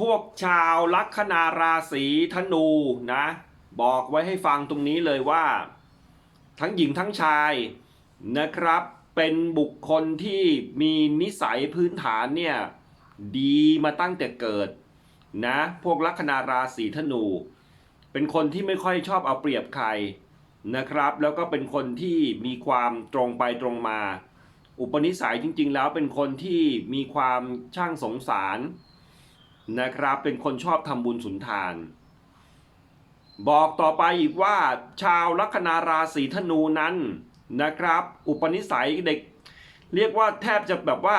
พวกชาวลัคนาราศีธนูนะ บอกไว้ให้ฟังตรงนี้เลยว่า ทั้งหญิงทั้งชายนะครับ เป็นบุคคลที่มีนิสัยพื้นฐานเนี่ยดีมาตั้งแต่เกิดนะ พวกลัคนาราศีธนู เป็นคนที่ไม่ค่อยชอบเอาเปรียบใครนะครับ แล้วก็เป็นคนที่มีความตรงไปตรงมา อุปนิสัยจริง ๆ แล้วเป็นคนที่มีความช่างสงสาร นะครับ เป็นคนชอบทำบุญสุนทาน บอกต่อไปอีกว่าชาวลัคนาราศีธนูนั้นนะครับ อุปนิสัยเด็ก เรียกว่าแทบจะแบบว่า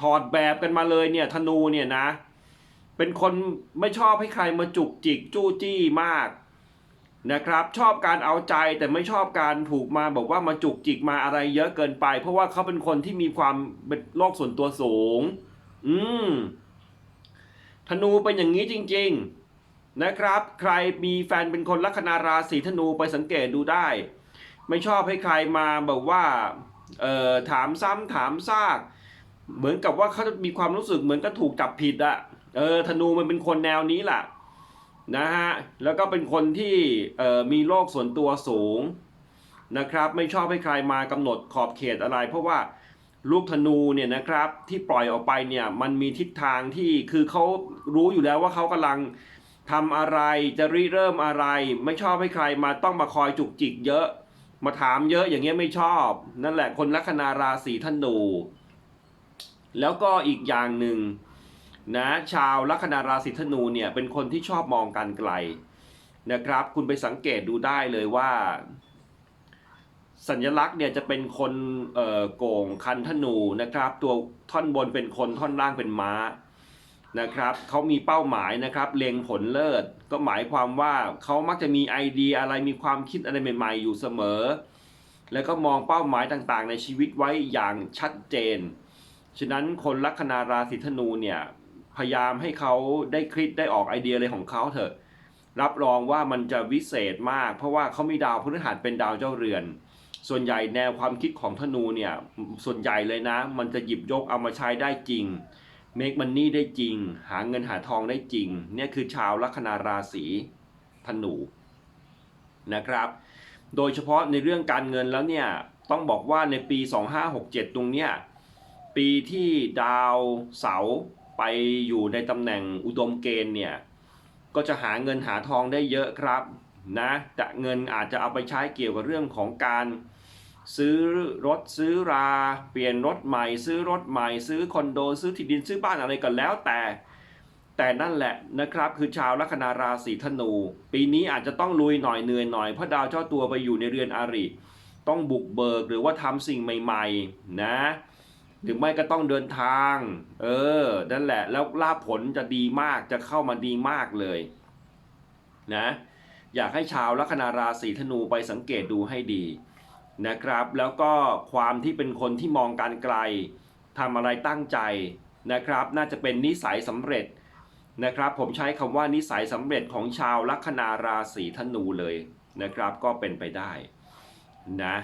ถอดแบบกันมาเลยเนี่ยธนูเนี่ยนะ เป็นคนไม่ชอบให้ใครมาจุกจิกจู้จี้มากนะครับ ชอบการเอาใจแต่ไม่ชอบการถูกมาบอกว่ามาจุกจิกมาอะไรเยอะเกินไป เพราะว่าเขาเป็นคนที่มีความเป็นโลกส่วนตัวสูง อืม ธนูเป็นอย่างนี้จริง ๆนะครับ ใครมีแฟนเป็นคนลัคนาราศีธนูไปสังเกตดูได้ ไม่ชอบให้ใครมาแบบว่าเอ่อถามซ้ำถามซาก เหมือนกับว่าเขาจะมีความรู้สึกเหมือนกับถูกจับผิดอะเออธนูมันเป็นคนแนวนี้แหละนะฮะแล้วก็เป็นคนที่เอ่อมีโลกส่วนตัวสูงนะครับ ไม่ชอบให้ใครมากำหนดขอบเขตอะไร เพราะว่า ลูกธนูเนี่ยนะครับที่ปล่อยออกไปเนี่ยมันมีทิศทางที่คือเขารู้อยู่แล้วว่าเขากำลังทำอะไรจะริเริ่มอะไร ไม่ชอบให้ใครมาต้องมาคอยจุกจิกเยอะ มาถามเยอะอย่างเงี้ยไม่ชอบ นั่นแหละคนลัคนาราศีธนู แล้วก็อีกอย่างหนึ่งนะชาวลัคนาราศีธนูเนี่ยเป็นคนที่ชอบมองการไกลนะครับ คุณไปสังเกตดูได้เลยว่า สัญลักษณ์เนี่ยจะเป็นคนเอ่อโก่งคันธนูนะครับ ตัวท่อนบนเป็นคนท่อนล่างเป็นม้านะครับเขามีเป้าหมายนะครับเล็งผลเลิศ ก็หมายความว่าเขามักจะมีไอเดียอะไรมีความคิดอะไรใหม่ๆ อยู่เสมอ แล้วก็มองเป้าหมายต่างๆ ในชีวิตไว้อย่างชัดเจน ฉะนั้นคนลัคนาราศีธนูเนี่ยพยายามให้เขาได้คิดได้ออกไอเดียอะไรของเขาเถอะ รับรองว่ามันจะวิเศษมาก เพราะว่าเขามีดาวพฤหัสเป็นดาวเจ้าเรือน ส่วนใหญ่แนวความคิดของธนูเนี่ย ส่วนใหญ่เลยนะ มันจะหยิบยกเอามาใช้ได้จริง make money ได้จริง หาเงินหาทองได้จริง เนี่ยคือชาวลัคนาราศีธนูนะครับ โดยเฉพาะในเรื่องการเงินแล้วเนี่ย ต้องบอกว่าในปี 2567 ตรงเนี้ย ปีที่ดาวเสาร์ไปอยู่ในตำแหน่งอุดมเกณฑ์เนี่ย ก็จะหาเงินหาทองได้เยอะครับนะแต่เงินอาจจะเอาไปใช้เกี่ยวกับเรื่องของการ ซื้อรถซื้อรา เปลี่ยนรถใหม่ ซื้อรถใหม่ ซื้อคอนโด ซื้อที่ดินซื้อบ้านอะไรก็แล้วแต่ แต่นั่นแหละนะครับคือชาวลัคนาราศีธนู ปีนี้อาจจะต้องลุยหน่อยเหนื่อยหน่อยเพราะดาวเจ้าตัวไปอยู่ในเรือนอาริต้องบุกเบิกหรือว่าทำสิ่งใหม่ ๆ นะหรือไม่ก็ต้องเดินทาง เออ นั่นแหละ แล้วลาผลจะดีมาก จะเข้ามาดีมากเลย นะ อยากให้ชาวลัคนาราศีธนูไปสังเกตดูให้ดี นะครับ แล้วก็ความที่เป็นคนที่มองการไกลทำอะไรตั้งใจนะครับ น่าจะเป็นนิสัยสำเร็จนะครับ ผมใช้คำว่านิสัยสำเร็จของชาวลัคนาราศีธนูเลยนะครับ ก็เป็นไปได้นะ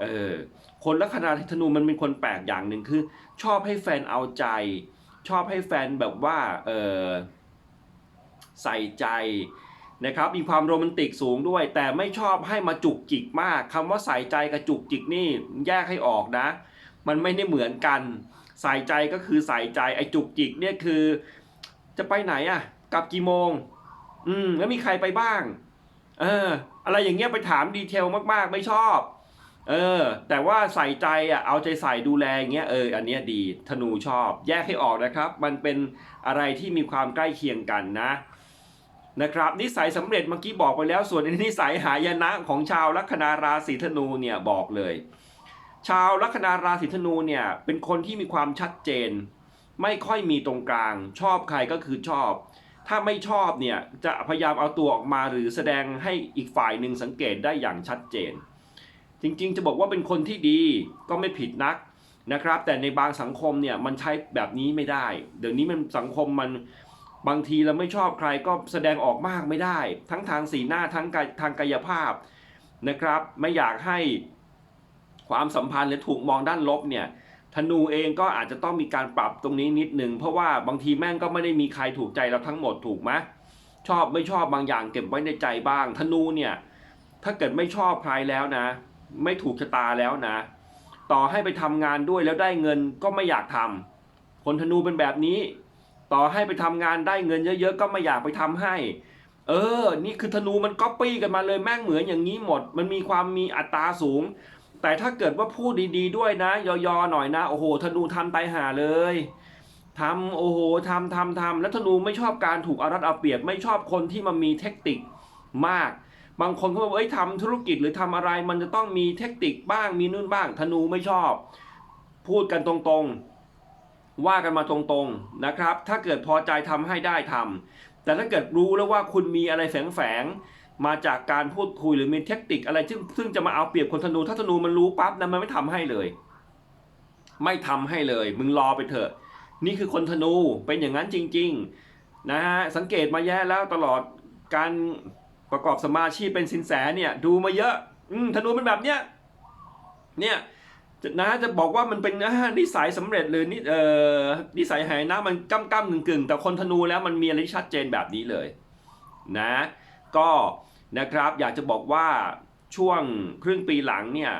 เออคนลัคนาธนูมันเป็นคนแปลกอย่างหนึ่งคือ ชอบให้แฟนเอาใจ ชอบให้แฟนแบบว่าเออใส่ใจ นะครับมีความโรแมนติกสูงด้วย แต่ไม่ชอบให้มาจุกจิกมากคำว่าใส่ใจกับจุกจิกนี่แยกให้ออกนะ มันไม่ได้เหมือนกัน ใส่ใจก็คือใส่ใจไอ้จุกจิกเนี่ยคือ จะไปไหนอะกลับกี่โมง อืมแล้วมีใครไปบ้าง เออ อะไรอย่างเงี้ยไปถามดีเทลมากๆ ไม่ชอบ เออ แต่ว่าใส่ใจอะเอาใจใส่ดูแลอย่างเงี้ยเอออันเนี้ยดีธนูชอบ แยกให้ออกนะครับ มันเป็นอะไรที่มีความใกล้เคียงกันนะ นะครับนิสัยสำเร็จเมื่อกี้บอกไปแล้วส่วนนิสัยหายนะของชาวลัคนาราศีธนูเนี่ยบอกเลย ชาวลัคนาราศีธนูเนี่ยเป็นคนที่มีความชัดเจน ไม่ค่อยมีตรงกลาง ชอบใครก็คือชอบ ถ้าไม่ชอบเนี่ยจะพยายามเอาตัวออกมาหรือแสดงให้อีกฝ่ายหนึ่งสังเกตได้อย่างชัดเจน จริงๆจะบอกว่าเป็นคนที่ดีก็ไม่ผิดนักนะครับ แต่ในบางสังคมเนี่ยมันใช้แบบนี้ไม่ได้ เดี๋ยวนี้มันสังคมมัน บางทีเราไม่ชอบใครก็แสดงออกมากไม่ได้ ทั้งทางสีหน้าทั้งกายทางกายภาพนะครับ ไม่อยากให้ความสัมพันธ์หรือถูกมองด้านลบเนี่ยธนูเองก็อาจจะต้องมีการปรับตรงนี้นิดนึงเพราะว่าบางทีแม่งก็ไม่ได้มีใครถูกใจเราทั้งหมดถูกไหมชอบไม่ชอบบางอย่างเก็บไว้ในใจบ้าง ธนูเนี่ยถ้าเกิดไม่ชอบใครแล้วนะ ไม่ถูกชะตาแล้วนะ ต่อให้ไปทำงานด้วยแล้วได้เงินก็ไม่อยากทำคนธนูเป็นแบบนี้ ต่อให้ไปทำงานได้เงินเยอะ ๆ ก็ไม่อยากไปทำให้ เออ นี่คือธนูมันก๊อปปี้กันมาเลยแม่งเหมือนอย่างนี้หมด มันมีความมีอัตราสูง แต่ถ้าเกิดว่าพูดดีๆด้วยนะ ยอๆหน่อยนะ โอ้โห ธนูทำตายหาเลยทำโอ้โหทำทำทำแล้วธนูไม่ชอบการถูกเอารัดเอาเปรียบไม่ชอบคนที่มันมีเทคนิคมาก บางคนเขาบอกเอ้ยทำธุรกิจหรือทำอะไร มันจะต้องมีเทคนิคบ้างมีนู่นบ้าง ธนูไม่ชอบ พูดกันตรงๆ ว่ากันมาตรงๆนะครับ ถ้าเกิดพอใจทำให้ได้ทำแต่ถ้าเกิดรู้แล้วว่าคุณมีอะไรแฝงๆมาจากการพูดคุยหรือมีเทคนิคอะไรซึ่งซึ่งจะมาเอาเปรียบคนธนูถ้าธนูมันรู้ปั๊บนะมันไม่ทำให้เลย ไม่ทำให้เลย มึงรอไปเถอะ นี่คือคนธนูเป็นอย่างนั้นจริง ๆนะฮะสังเกตมาแย่แล้วตลอดการประกอบสมาชีพเป็นสินแสเนี่ย ดูมาเยอะ อืธนูเป็นแบบเนี้ยเนี่ย นะจะบอกว่ามันเป็นนิสัยสำเร็จหรือนิเอ่อนิสัยหายนะมันก้ำก้ำกึ่งกึ่งแต่คนธนูแล้วมันมีอะไรที่ชัดเจนแบบนี้เลยนะก็นะครับอยากจะบอกว่าช่วงครึ่งปีหลังเนี่ย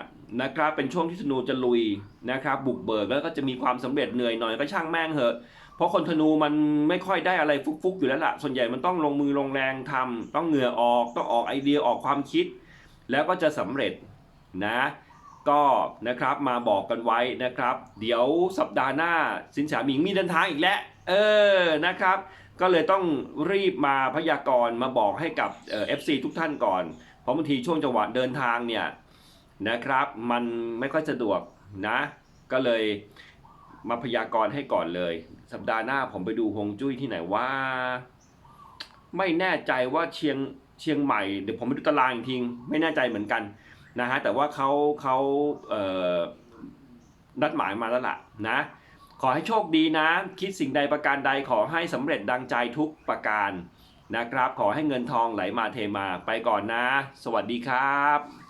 นะครับเป็นช่วงที่ธนูจะลุยนะครับบุกเบิกแล้วก็จะมีความสำเร็จเหนื่อยหน่อยก็ช่างแม่งเหอะ เพราะคนธนูมันไม่ค่อยได้อะไรฟุกๆอยู่แล้วล่ะส่วนใหญ่มันต้องลงมือลงแรงทำต้องเหงื่อออกต้องออกไอเดียออกความคิด แล้วก็จะสำเร็จนะ ก็นะครับมาบอกกันไว้นะครับ เดี๋ยวสัปดาห์หน้าสินแสหมิงมีเดินทางอีกแล้วเออนะครับ ก็เลยต้องรีบมาพยากรณ์มาบอกให้กับเอฟซีทุกท่านก่อน เพราะบางทีช่วงจังหวะเดินทางเนี่ยนะครับมันไม่ค่อยสะดวกนะ ก็เลยมาพยากรณ์ให้ก่อนเลย สัปดาห์หน้าผมไปดูฮงจุ้ยที่ไหนว่า ไม่แน่ใจว่าเชียงเชียงใหม่เดี๋ยวผมไปดูตารางอีกทีไม่แน่ใจเหมือนกัน นะฮะแต่ว่าเขาเขาเอ่อนัดหมายมาแล้วล่ะนะขอให้โชคดีนะ คิดสิ่งใดประการใดขอให้สำเร็จดังใจทุกประการนะครับ ขอให้เงินทองไหลมาเทมาไปก่อนนะ สวัสดีครับ